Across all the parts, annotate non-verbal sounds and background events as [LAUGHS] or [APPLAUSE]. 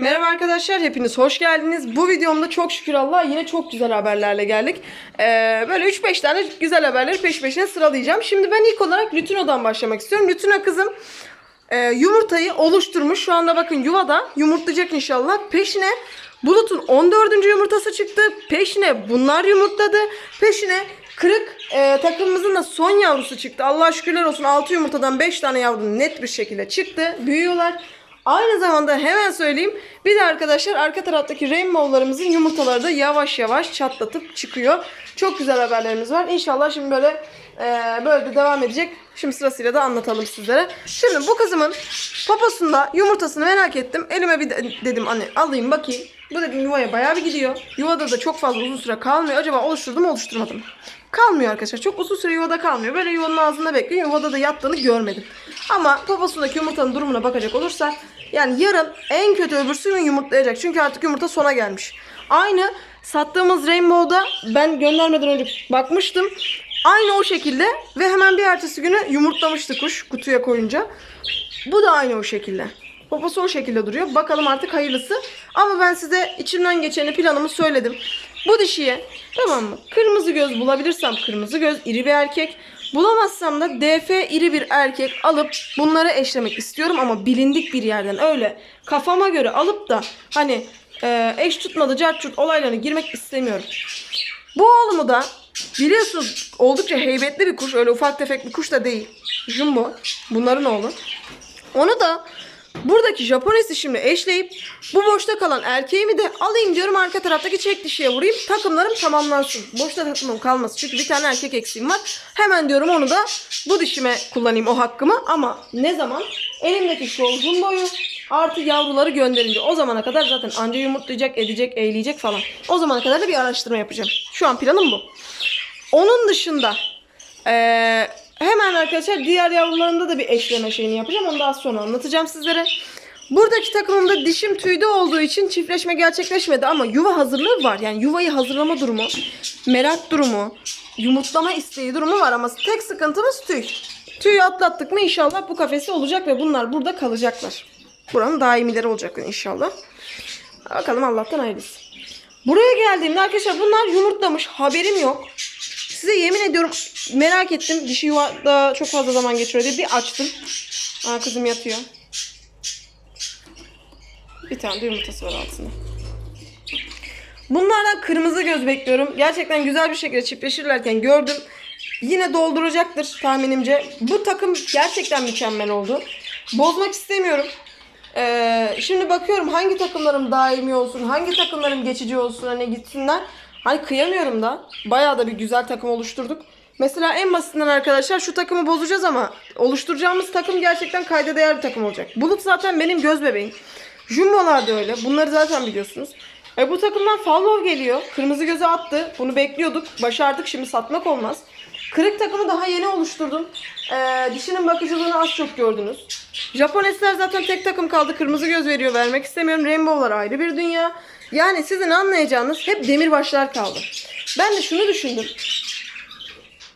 Merhaba arkadaşlar, hepiniz hoş geldiniz. Bu videomda çok şükür Allah yine çok güzel haberlerle geldik. Ee, böyle 3-5 tane güzel haberleri peş peşine sıralayacağım. Şimdi ben ilk olarak Lütino'dan başlamak istiyorum. Lütino kızım e, yumurtayı oluşturmuş. Şu anda bakın yuvada yumurtlayacak inşallah. Peşine Bulut'un 14. yumurtası çıktı. Peşine bunlar yumurtladı. Peşine kırık e, takımımızın da son yavrusu çıktı. Allah şükürler olsun 6 yumurtadan 5 tane yavru net bir şekilde çıktı. Büyüyorlar. Aynı zamanda hemen söyleyeyim. Bir de arkadaşlar arka taraftaki rainbow'larımızın yumurtaları da yavaş yavaş çatlatıp çıkıyor. Çok güzel haberlerimiz var. İnşallah şimdi böyle e, böyle de devam edecek. Şimdi sırasıyla da anlatalım sizlere. Şimdi bu kızımın poposunda yumurtasını merak ettim. Elime bir de- dedim anne alayım bakayım. Bu dedim yuvaya bayağı bir gidiyor. Yuvada da çok fazla uzun süre kalmıyor. Acaba oluşturdum oluşturmadım mı? Kalmıyor arkadaşlar. Çok uzun süre yuvada kalmıyor. Böyle yuvanın ağzında bekliyor. Yuvada da yattığını görmedim. Ama poposundaki yumurtanın durumuna bakacak olursak yani yarın en kötü öbürsü gün yumurtlayacak. Çünkü artık yumurta sona gelmiş. Aynı sattığımız Rainbow'da ben göndermeden önce bakmıştım. Aynı o şekilde ve hemen bir ertesi günü yumurtlamıştı kuş kutuya koyunca. Bu da aynı o şekilde. Poposu o şekilde duruyor. Bakalım artık hayırlısı. Ama ben size içimden geçeni planımı söyledim. Bu dişiye tamam mı? Kırmızı göz bulabilirsem kırmızı göz iri bir erkek. Bulamazsam da DF iri bir erkek alıp bunları eşlemek istiyorum ama bilindik bir yerden öyle kafama göre alıp da hani e, eş tutmadı cartçut olaylarına girmek istemiyorum. Bu oğlumu da biliyorsunuz oldukça heybetli bir kuş. Öyle ufak tefek bir kuş da değil. Jumbo. Bunların oğlu. Onu da buradaki Japonesi şimdi eşleyip bu boşta kalan erkeğimi de alayım diyorum arka taraftaki çek dişiye vurayım. Takımlarım tamamlansın. Boşta takımım kalmasın. Çünkü bir tane erkek eksiğim var. Hemen diyorum onu da bu dişime kullanayım o hakkımı. Ama ne zaman? Elimdeki şu jumboyu artı yavruları gönderince. O zamana kadar zaten anca yumurtlayacak, edecek, eğleyecek falan. O zamana kadar da bir araştırma yapacağım. Şu an planım bu. Onun dışında eee, hemen arkadaşlar diğer yavrularında da bir eşleme şeyini yapacağım. Onu daha sonra anlatacağım sizlere. Buradaki takımımda dişim tüyde olduğu için çiftleşme gerçekleşmedi ama yuva hazırlığı var. Yani yuvayı hazırlama durumu, merak durumu, yumurtlama isteği durumu var ama tek sıkıntımız tüy. Tüyü atlattık mı inşallah bu kafesi olacak ve bunlar burada kalacaklar. Buranın daimileri olacaklar inşallah. Bakalım Allah'tan hayırlısı. Buraya geldiğimde arkadaşlar bunlar yumurtlamış. Haberim yok. Size yemin ediyorum merak ettim. Dişi yuvada çok fazla zaman geçiriyor diye bir açtım. Aa kızım yatıyor. Bir tane de yumurtası var altında. Bunlardan kırmızı göz bekliyorum. Gerçekten güzel bir şekilde çiftleşirlerken gördüm. Yine dolduracaktır tahminimce. Bu takım gerçekten mükemmel oldu. Bozmak istemiyorum. Ee, şimdi bakıyorum hangi takımlarım daimi olsun, hangi takımlarım geçici olsun hani gitsinler. Hani kıyamıyorum da. Bayağı da bir güzel takım oluşturduk. Mesela en basitinden arkadaşlar şu takımı bozacağız ama oluşturacağımız takım gerçekten kayda değer bir takım olacak. Bulut zaten benim göz bebeğim. Jumbolar da öyle. Bunları zaten biliyorsunuz. E bu takımdan Fallov geliyor. Kırmızı göze attı. Bunu bekliyorduk. Başardık. Şimdi satmak olmaz. Kırık takımı daha yeni oluşturdum. Ee, dişinin bakıcılığını az çok gördünüz. Japonesler zaten tek takım kaldı. Kırmızı göz veriyor. Vermek istemiyorum. Rainbow'lar ayrı bir dünya. Yani sizin anlayacağınız hep demirbaşlar kaldı. Ben de şunu düşündüm.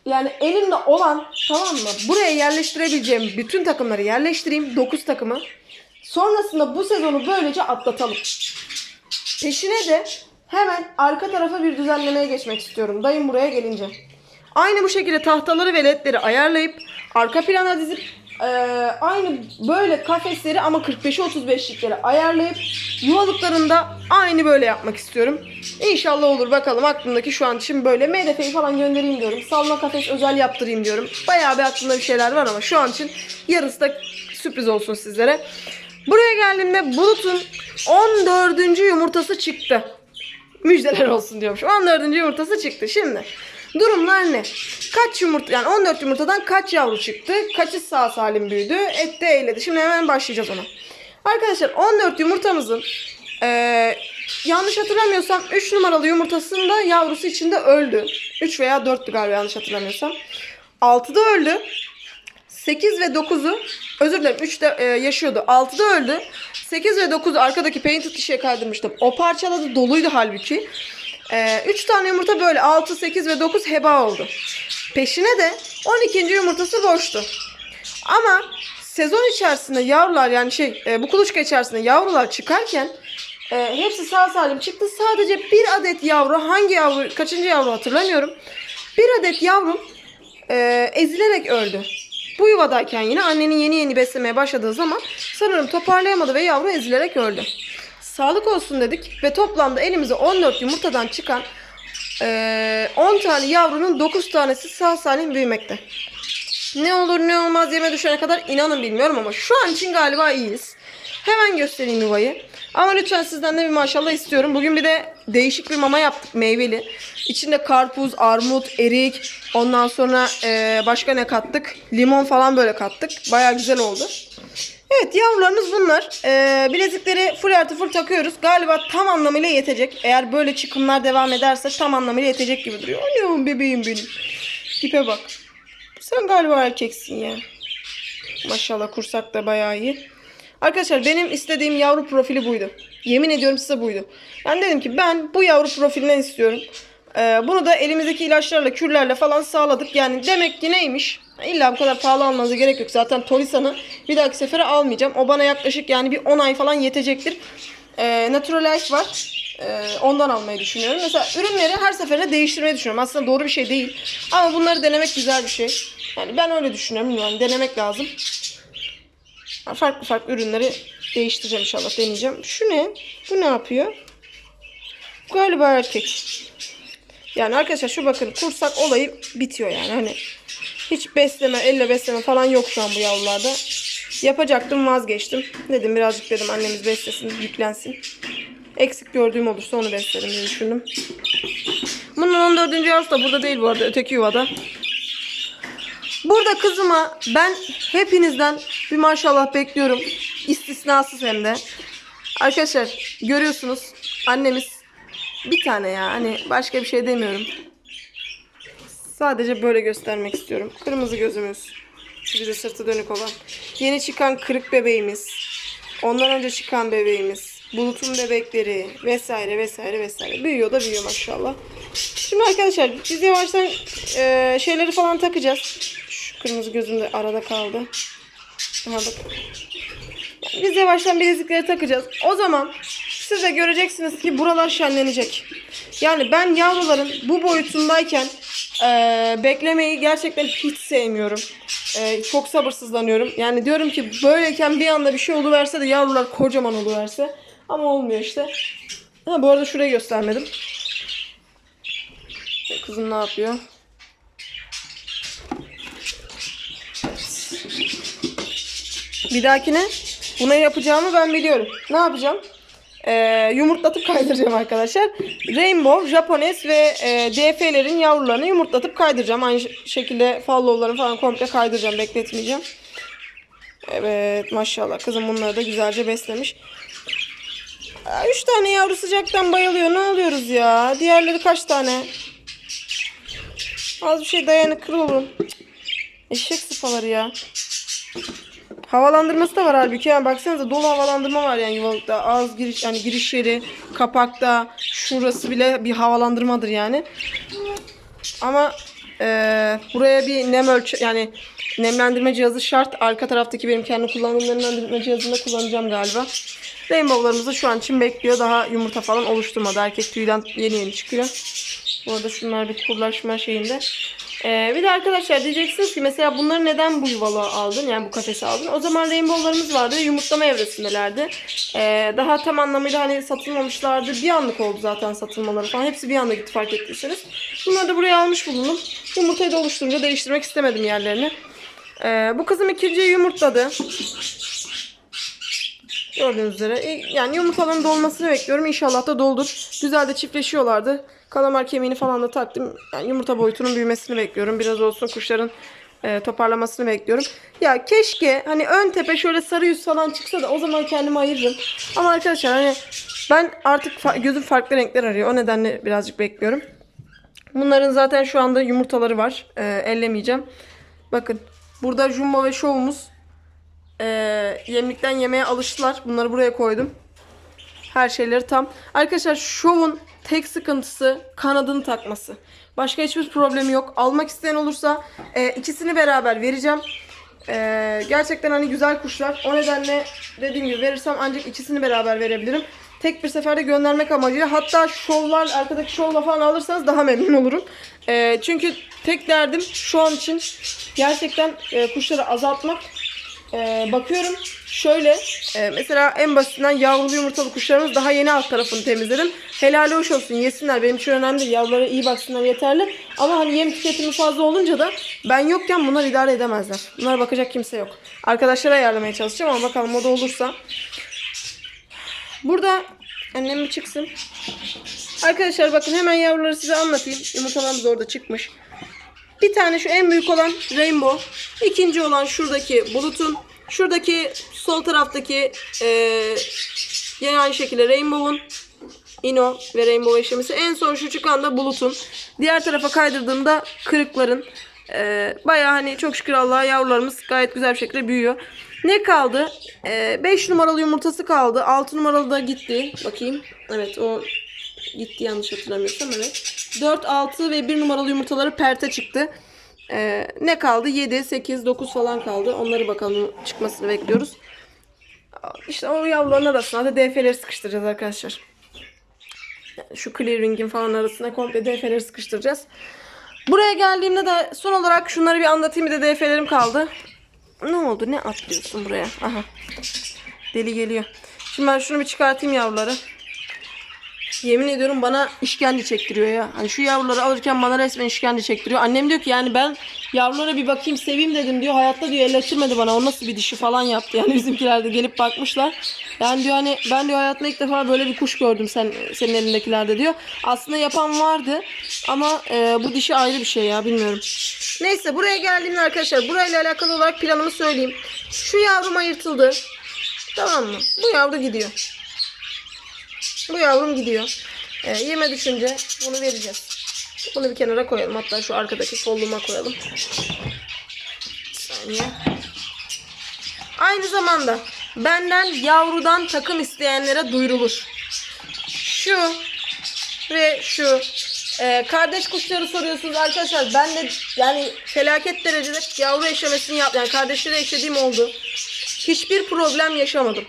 Yani elimde olan tamam mı? Buraya yerleştirebileceğim bütün takımları yerleştireyim. 9 takımı. Sonrasında bu sezonu böylece atlatalım. Peşine de hemen arka tarafa bir düzenlemeye geçmek istiyorum. Dayım buraya gelince. Aynı bu şekilde tahtaları ve ledleri ayarlayıp arka plana dizip eee, aynı böyle kafesleri ama 45'e 35'likleri ayarlayıp yuvalıklarında aynı böyle yapmak istiyorum. İnşallah olur bakalım aklımdaki şu an için böyle MDF'yi falan göndereyim diyorum. Salma kafes özel yaptırayım diyorum. Bayağı bir aklımda bir şeyler var ama şu an için yarısı da sürpriz olsun sizlere. Buraya geldiğimde Bulut'un 14. yumurtası çıktı. Müjdeler olsun diyormuş. 14. yumurtası çıktı. Şimdi durumlar ne? Kaç yumurta yani 14 yumurtadan kaç yavru çıktı? Kaçı sağ salim büyüdü? Ette eyledi. Şimdi hemen başlayacağız ona. Arkadaşlar 14 yumurtamızın eee, yanlış hatırlamıyorsam 3 numaralı yumurtasında yavrusu içinde öldü. 3 veya 4'tü galiba yanlış hatırlamıyorsam. 6'da öldü. 8 ve 9'u özür dilerim 3'te e, yaşıyordu. 6'da öldü. 8 ve 9'u arkadaki painted kişiye kaydırmıştım. O parçaladı doluydu halbuki. 3 tane yumurta böyle 6, 8 ve 9 heba oldu. Peşine de 12. yumurtası boştu. Ama sezon içerisinde yavrular yani şey e, bu kuluçka içerisinde yavrular çıkarken e, hepsi sağ salim çıktı. Sadece bir adet yavru hangi yavru kaçıncı yavru hatırlamıyorum. Bir adet yavrum e, ezilerek öldü. Bu yuvadayken yine annenin yeni yeni beslemeye başladığı zaman sanırım toparlayamadı ve yavru ezilerek öldü. Sağlık olsun dedik ve toplamda elimize 14 yumurtadan çıkan e, 10 tane yavrunun 9 tanesi sağ salim büyümekte. Ne olur ne olmaz yeme düşene kadar inanın bilmiyorum ama şu an için galiba iyiyiz. Hemen göstereyim yuvayı. Ama lütfen sizden de bir maşallah istiyorum. Bugün bir de değişik bir mama yaptık meyveli. İçinde karpuz, armut, erik, ondan sonra e, başka ne kattık? Limon falan böyle kattık. Baya güzel oldu. Evet yavrularımız bunlar. E, bilezikleri full artı full takıyoruz. Galiba tam anlamıyla yetecek. Eğer böyle çıkımlar devam ederse tam anlamıyla yetecek gibi duruyor. Anam bebeğim benim. Tipe bak. Sen galiba erkeksin ya. Maşallah kursak da bayağı iyi. Arkadaşlar benim istediğim yavru profili buydu. Yemin ediyorum size buydu. Ben dedim ki ben bu yavru profilinden istiyorum. Ee, bunu da elimizdeki ilaçlarla, kürlerle falan sağladık. Yani demek ki neymiş? İlla bu kadar pahalı almanıza gerek yok. Zaten Torisa'nı bir dahaki sefere almayacağım. O bana yaklaşık yani bir 10 ay falan yetecektir. Ee, Naturalize var. Ee, ondan almayı düşünüyorum. Mesela ürünleri her seferinde değiştirmeyi düşünüyorum. Aslında doğru bir şey değil. Ama bunları denemek güzel bir şey. Yani ben öyle düşünüyorum. Yani denemek lazım. Farklı farklı ürünleri değiştireceğim inşallah deneyeceğim. Şu ne? Bu ne yapıyor? Galiba erkek. Yani arkadaşlar şu bakın kursak olayı bitiyor yani. Hani hiç besleme, elle besleme falan yok şu an bu yavrularda. Yapacaktım vazgeçtim. Dedim birazcık dedim annemiz beslesin, yüklensin. Eksik gördüğüm olursa onu beslerim diye düşündüm. Bunun 14. yavrusu da burada değil bu arada öteki yuvada. Burada kızıma ben hepinizden bir maşallah bekliyorum. İstisnasız hem de. Arkadaşlar görüyorsunuz annemiz bir tane ya hani başka bir şey demiyorum. Sadece böyle göstermek istiyorum. Kırmızı gözümüz. Şu bir de sırtı dönük olan. Yeni çıkan kırık bebeğimiz. Ondan önce çıkan bebeğimiz. Bulutun bebekleri vesaire vesaire vesaire. Büyüyor da büyüyor maşallah. Şimdi arkadaşlar biz yavaştan e, şeyleri falan takacağız. Şu kırmızı gözüm de arada kaldı. Aha bak. Biz yavaştan bilezikleri takacağız. O zaman siz de göreceksiniz ki buralar şenlenecek. Yani ben yavruların bu boyutundayken e, beklemeyi gerçekten hiç sevmiyorum. E, çok sabırsızlanıyorum. Yani diyorum ki böyleyken bir anda bir şey oluverse de yavrular kocaman oluverse. Ama olmuyor işte. Ha, bu arada şurayı göstermedim. Kızım ne yapıyor? Bir dahakine buna yapacağımı ben biliyorum. Ne yapacağım? Ee, yumurtlatıp kaydıracağım arkadaşlar. Rainbow, Japones ve e, DF'lerin yavrularını yumurtlatıp kaydıracağım. Aynı şekilde fallow'larını falan komple kaydıracağım. Bekletmeyeceğim. Evet maşallah kızım bunları da güzelce beslemiş. Aa, Üç tane yavru sıcaktan bayılıyor. Ne alıyoruz ya? Diğerleri kaç tane? Az bir şey dayanıklı olun. Cık. Eşek sıfaları ya. Havalandırması da var halbuki. Yani baksanıza dolu havalandırma var yani yuvalıkta. Ağız giriş yani giriş yeri, kapakta, şurası bile bir havalandırmadır yani. Ama eee, buraya bir nem ölçü yani nemlendirme cihazı şart. Arka taraftaki benim kendi kullandığım nemlendirme cihazını kullanacağım galiba. Rainbow'larımız da şu an için bekliyor. Daha yumurta falan oluşturmadı. Erkek tüyden yeni yeni çıkıyor. Bu arada şunlar bir kurlaşma şeyinde. Ee, bir de arkadaşlar diyeceksiniz ki mesela bunları neden bu yuvalığa aldın? Yani bu kafese aldın. O zaman rainbow'larımız vardı ve yumurtlama evresindelerdi. Ee, daha tam anlamıyla hani satılmamışlardı. Bir anlık oldu zaten satılmaları falan. Hepsi bir anda gitti fark ettiyseniz. Bunları da buraya almış bulundum. Yumurtayı da oluşturunca değiştirmek istemedim yerlerini. Ee, bu kızım ikinciyi yumurtladı. Gördüğünüz üzere. Yani yumurtaların dolmasını bekliyorum. İnşallah da doldur. Güzel de çiftleşiyorlardı. Kalamar kemiğini falan da taktım. Yani yumurta boyutunun büyümesini bekliyorum. Biraz olsun kuşların e, toparlamasını bekliyorum. Ya keşke hani ön tepe şöyle sarı yüz falan çıksa da o zaman kendimi ayırırım. Ama arkadaşlar hani ben artık fa- gözüm farklı renkler arıyor. O nedenle birazcık bekliyorum. Bunların zaten şu anda yumurtaları var. E, ellemeyeceğim. Bakın burada jumbo ve şovumuz e, yemlikten yemeye alıştılar. Bunları buraya koydum. Her şeyleri tam. Arkadaşlar şovun tek sıkıntısı kanadını takması. Başka hiçbir problemi yok. Almak isteyen olursa e, ikisini beraber vereceğim. Ee, gerçekten hani güzel kuşlar. O nedenle dediğim gibi verirsem ancak ikisini beraber verebilirim. Tek bir seferde göndermek amacıyla. Hatta şovlar, arkadaki şovla falan alırsanız daha memnun olurum. Ee, çünkü tek derdim şu an için gerçekten e, kuşları azaltmak. Ee, bakıyorum şöyle e, mesela en basitinden yavrulu yumurtalı kuşlarımız daha yeni alt tarafını temizledim. Helal hoş olsun yesinler benim için önemli değil yavrulara iyi baksınlar yeterli. Ama hani yem tüketimi fazla olunca da ben yokken bunlar idare edemezler. Bunlara bakacak kimse yok. Arkadaşlara ayarlamaya çalışacağım ama bakalım o da olursa. Burada annem bir çıksın. Arkadaşlar bakın hemen yavruları size anlatayım. Yumurtalarımız orada çıkmış. Bir tane şu en büyük olan Rainbow. İkinci olan şuradaki Bulut'un. Şuradaki sol taraftaki eee yine aynı şekilde Rainbow'un. Ino ve Rainbow eşlemesi. En son şu çıkan da Bulut'un. Diğer tarafa kaydırdığımda kırıkların. Eee Baya hani çok şükür Allah'a yavrularımız gayet güzel bir şekilde büyüyor. Ne kaldı? 5 numaralı yumurtası kaldı. 6 numaralı da gitti. Bakayım. Evet o gitti yanlış hatırlamıyorsam evet. 4, 6 ve 1 numaralı yumurtaları perte çıktı. Ee, ne kaldı? 7, 8, 9 falan kaldı. Onları bakalım çıkmasını bekliyoruz. İşte o yavruların arasına da DF'leri sıkıştıracağız arkadaşlar. Yani şu clearing'in falan arasına komple DF'leri sıkıştıracağız. Buraya geldiğimde de son olarak şunları bir anlatayım. Bir de DF'lerim kaldı. Ne oldu? Ne atlıyorsun buraya? Aha. Deli geliyor. Şimdi ben şunu bir çıkartayım yavruları. Yemin ediyorum bana işkence çektiriyor ya. Hani şu yavruları alırken bana resmen işkence çektiriyor. Annem diyor ki yani ben yavrulara bir bakayım seveyim dedim diyor. Hayatta diyor ellettirmedi bana. O nasıl bir dişi falan yaptı. Yani [LAUGHS] bizimkiler de gelip bakmışlar. Yani diyor hani ben diyor hayatımda ilk defa böyle bir kuş gördüm sen senin elindekilerde diyor. Aslında yapan vardı ama e, bu dişi ayrı bir şey ya bilmiyorum. Neyse buraya geldiğimde arkadaşlar burayla alakalı olarak planımı söyleyeyim. Şu yavrum ayırtıldı. Tamam mı? Bu yavru gidiyor. Bu yavrum gidiyor. Ee, yeme düşünce bunu vereceğiz. Bunu bir kenara koyalım. Hatta şu arkadaki solluğuma koyalım. Bir saniye. Aynı zamanda benden yavrudan takım isteyenlere duyurulur. Şu ve şu e, kardeş kuşları soruyorsunuz arkadaşlar. Ben de yani felaket derecede yavru eşlemesini yap yani kardeşleri eşlediğim oldu. Hiçbir problem yaşamadım.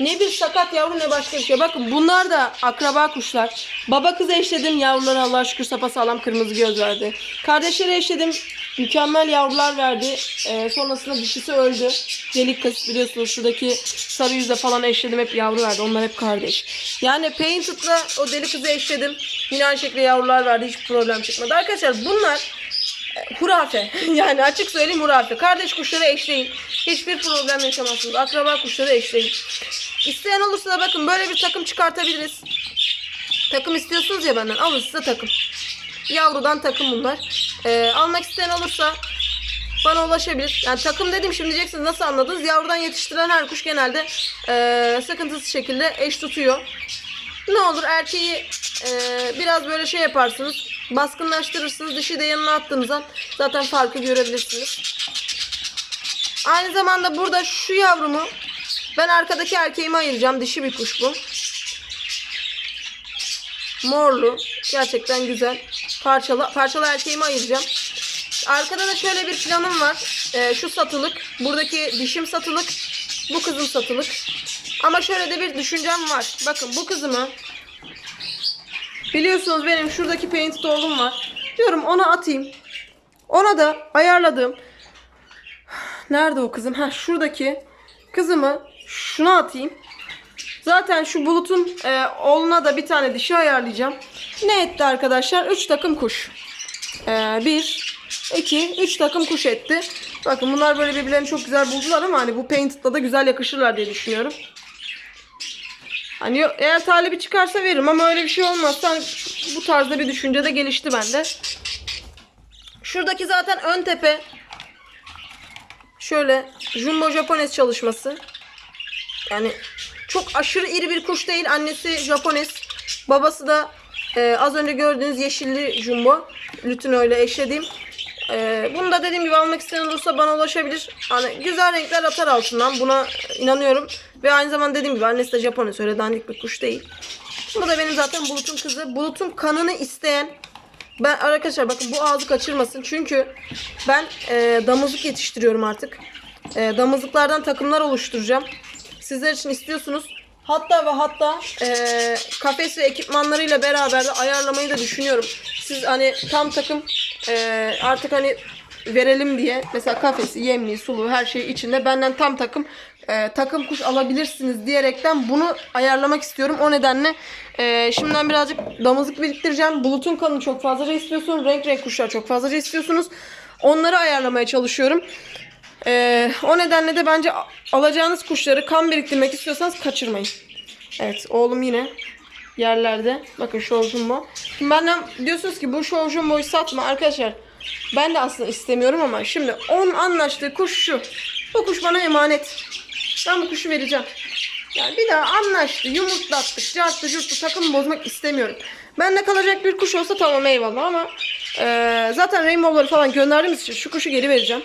Ne bir sakat yavru ne başka bir şey. Bakın bunlar da akraba kuşlar. Baba kız eşledim yavruları Allah'a şükür sapasağlam kırmızı göz verdi. Kardeşleri eşledim. Mükemmel yavrular verdi. Ee, sonrasında dişisi öldü. Delik kız biliyorsunuz şuradaki sarı yüzle falan eşledim hep yavru verdi. Onlar hep kardeş. Yani Painted'la o deli kızı eşledim. Yine aynı şekilde yavrular verdi. Hiç problem çıkmadı. Arkadaşlar bunlar hurafe. [LAUGHS] Yani açık söyleyeyim hurafe. Kardeş kuşları eşleyin. Hiçbir problem yaşamazsınız. Akraba kuşları eşleyin. İsteyen olursa da bakın böyle bir takım çıkartabiliriz. Takım istiyorsunuz ya benden. Alın size takım. Yavrudan takım bunlar. Ee, almak isteyen olursa bana ulaşabilir. Yani takım dedim şimdi diyeceksiniz nasıl anladınız? Yavrudan yetiştirilen her kuş genelde ee, sıkıntısız şekilde eş tutuyor. Ne olur erkeği ee, biraz böyle şey yaparsınız. Baskınlaştırırsınız. Dişi de yanına attığınızda zaten farkı görebilirsiniz. Aynı zamanda burada şu yavrumu ben arkadaki erkeğimi ayıracağım. Dişi bir kuş bu. Morlu. Gerçekten güzel. Parçalı, parçalı erkeğimi ayıracağım. Arkada da şöyle bir planım var. Ee, şu satılık. Buradaki dişim satılık. Bu kızım satılık. Ama şöyle de bir düşüncem var. Bakın bu kızımı biliyorsunuz benim şuradaki painted oğlum var. Diyorum ona atayım. Ona da ayarladığım Nerede o kızım? Ha şuradaki kızımı şuna atayım. Zaten şu bulutun e, oğluna da bir tane dişi ayarlayacağım. Ne etti arkadaşlar? 3 takım kuş. 1, 2, 3 takım kuş etti. Bakın bunlar böyle birbirlerini çok güzel buldular ama hani bu painted'la da güzel yakışırlar diye düşünüyorum. Hani yo- eğer talibi çıkarsa veririm ama öyle bir şey olmazsa hani bu tarzda bir düşünce de gelişti bende. Şuradaki zaten ön tepe Şöyle Jumbo Japones çalışması. Yani çok aşırı iri bir kuş değil. Annesi Japones. Babası da e, az önce gördüğünüz yeşilli Jumbo. Lütün öyle eşlediğim. E, bunu da dediğim gibi almak isteyen olursa bana ulaşabilir. Hani güzel renkler atar altından. Buna inanıyorum. Ve aynı zamanda dediğim gibi annesi de Japones. Öyle dandik bir kuş değil. Bu da benim zaten Bulut'un kızı. Bulut'un kanını isteyen ben arkadaşlar bakın bu ağzı kaçırmasın. Çünkü ben e, damızlık yetiştiriyorum artık. e, damızlıklardan takımlar oluşturacağım. Sizler için istiyorsunuz. Hatta ve hatta e, kafes ve ekipmanlarıyla beraber de ayarlamayı da düşünüyorum. Siz hani tam takım e, artık hani verelim diye mesela kafesi, yemliği, suluğu her şey içinde benden tam takım e, takım kuş alabilirsiniz diyerekten bunu ayarlamak istiyorum. O nedenle e, şimdiden birazcık damızlık biriktireceğim. Bulutun kanını çok fazlaca istiyorsunuz. Renk renk kuşlar çok fazlaca istiyorsunuz. Onları ayarlamaya çalışıyorum. Ee, o nedenle de bence alacağınız kuşları kan biriktirmek istiyorsanız kaçırmayın. Evet oğlum yine yerlerde. Bakın show jumbo. Şimdi benden diyorsunuz ki bu show jumboyu satma arkadaşlar. Ben de aslında istemiyorum ama şimdi onun anlaştığı kuş şu. Bu kuş bana emanet. Ben bu kuşu vereceğim. Yani bir daha anlaştı, yumurtlattık, carttı, curttu, takım bozmak istemiyorum. Bende kalacak bir kuş olsa tamam eyvallah ama e, zaten rainbow'ları falan gönderdiğimiz için şu kuşu geri vereceğim.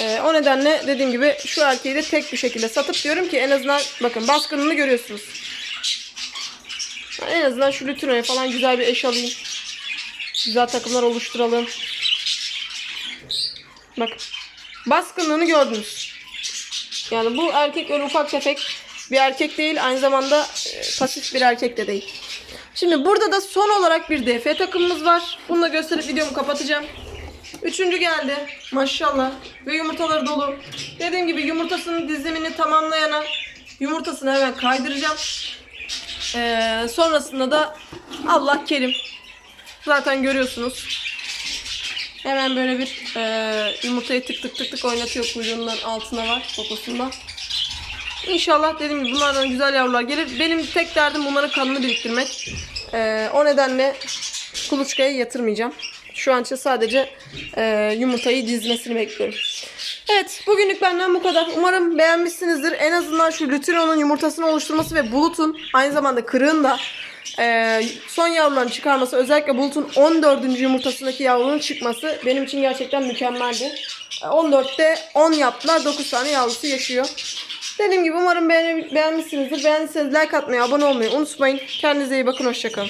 Ee, o nedenle dediğim gibi şu erkeği de tek bir şekilde satıp diyorum ki en azından bakın baskınını görüyorsunuz. En azından şu Lütino'ya falan güzel bir eş alayım. Güzel takımlar oluşturalım. Bak. Baskınlığını gördünüz. Yani bu erkek öyle ufak tefek bir erkek değil. Aynı zamanda e, pasif bir erkek de değil. Şimdi burada da son olarak bir DF takımımız var. Bunu da gösterip videomu kapatacağım. Üçüncü geldi. Maşallah. Ve yumurtaları dolu. Dediğim gibi yumurtasının dizimini tamamlayana yumurtasını hemen kaydıracağım. Ee, sonrasında da Allah kerim. Zaten görüyorsunuz. Hemen böyle bir e, yumurtayı tık tık tık tık oynatıyor kuyruğundan altına var poposunda. İnşallah dediğim gibi bunlardan güzel yavrular gelir. Benim tek derdim bunların kanını biriktirmek. Ee, o nedenle kuluçkaya yatırmayacağım. Şu an için sadece e, yumurtayı dizmesini bekliyorum. Evet bugünlük benden bu kadar. Umarım beğenmişsinizdir. En azından şu Lütino'nun yumurtasını oluşturması ve Bulut'un aynı zamanda kırığın da e, son yavrularını çıkarması özellikle Bulut'un 14. yumurtasındaki yavrunun çıkması benim için gerçekten mükemmeldi. E, 14'te 10 yaptılar. 9 tane yavrusu yaşıyor. Dediğim gibi umarım beğen- beğenmişsinizdir. Beğendiyseniz like atmayı, abone olmayı unutmayın. Kendinize iyi bakın. Hoşçakalın.